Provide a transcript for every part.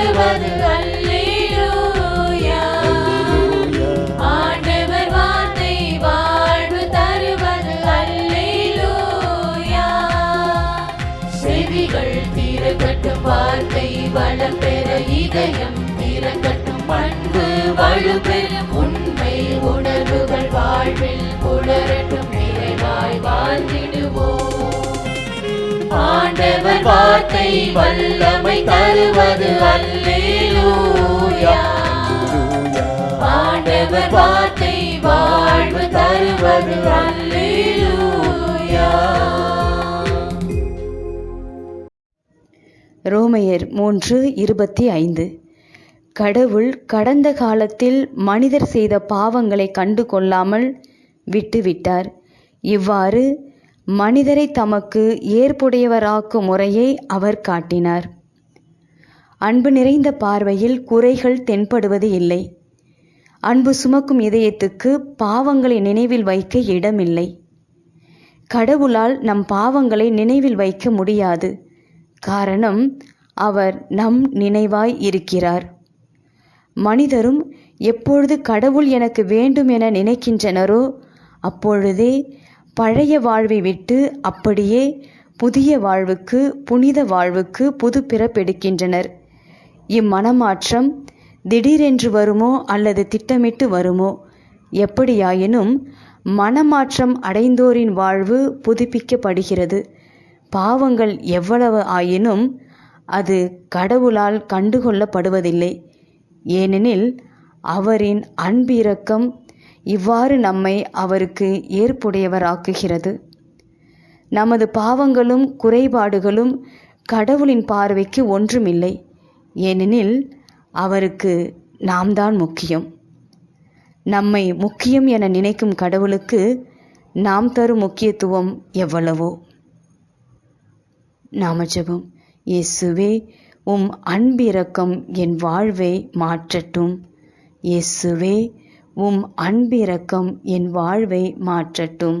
பாடுவது அல்லேலூயா. ஆண்டவர் வார்த்தை வாழ்வு தருவது அல்லேலூயா. செவிகள் திறக்கட்டும் வார்த்தை வளம் பெற இதயம் திறக்கட்டும் பண்பு வலுப்பெறும் உண்மை உணர்வுகள் வாழ்வில் ஆண்டவர் வார்த்தை வல்லமை தருவது அல்லேலூயா. ஆண்டவர் வார்த்தை வாழ்வு தருவது அல்லேலூயா. ரோமையர் மூன்று இருபத்தி ஐந்து. கடவுள் கடந்த காலத்தில் மனிதர் செய்த பாவங்களை கண்டு கொள்ளாமல் விட்டுவிட்டார். இவ்வாறு மனிதரை தமக்கு ஏற்புடையவராக்கும் முறையை அவர் காட்டினார். அன்பு நிறைந்த பார்வையில் குறைகள் தென்படுவது இல்லை. அன்பு சுமக்கும் இதயத்துக்கு பாவங்களை நினைவில் வைக்க இடமில்லை. கடவுளால் நம் பாவங்களை நினைவில் வைக்க முடியாது. காரணம் அவர் நம் நினைவாய் இருக்கிறார். மனிதரும் எப்பொழுது கடவுள் எனக்கு வேண்டும் என நினைக்கின்றனரோ அப்பொழுதே பழைய வாழ்வை விட்டு அப்படியே புதிய வாழ்வுக்கு புனித வாழ்வுக்கு புது பிறப்பெடுக்கின்றனர். இம்மனமாற்றம் திடீரென்று வருமோ அல்லது திட்டமிட்டு வருமோ எப்படியாயினும் மனமாற்றம் அடைந்தோரின் வாழ்வு புதுப்பிக்கப்படுகிறது. பாவங்கள் எவ்வளவு ஆயினும் அது கடவுளால் கண்டுகொள்ளப்படுவதில்லை. ஏனெனில் அவரின் அன்பிரக்கம் இவ்வாறு நம்மை அவருக்கு ஏற்புடையவராக்குகிறது. நமது பாவங்களும் குறைபாடுகளும் கடவுளின் பார்வைக்கு ஒன்றுமில்லை. ஏனெனில் அவருக்கு நாம் தான் முக்கியம். நம்மை முக்கியம் என நினைக்கும் கடவுளுக்கு நாம் தரும் முக்கியத்துவம் எவ்வளவோ. நாமஜபம். இயேசுவே உம் அன்பிரக்கம் என் வாழ்வை மாற்றட்டும். இயேசுவே உம் அன்பிரக்கம் என் வாழ்வை மாற்றட்டும்.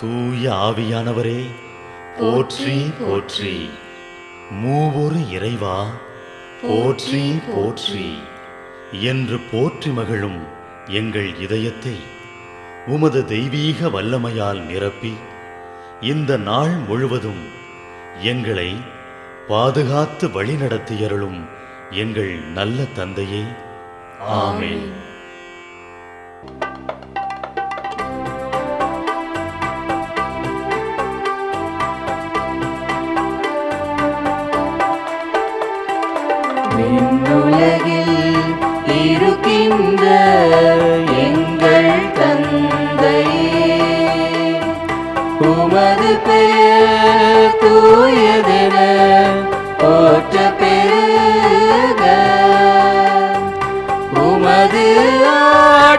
தூய ஆவியானவரே போற்றி போற்றி. மூவொரு இறைவா போற்றி போற்றி. என்று போற்றி மகிழும் எங்கள் இதயத்தை. உமது தெய்வீக வல்லமையால் நிரப்பி இந்த நாள் முழுவதும் எங்களை பாதுகாத்து வழிநடத்தியருளும் எங்கள் நல்ல தந்தையே. ஆமேன்.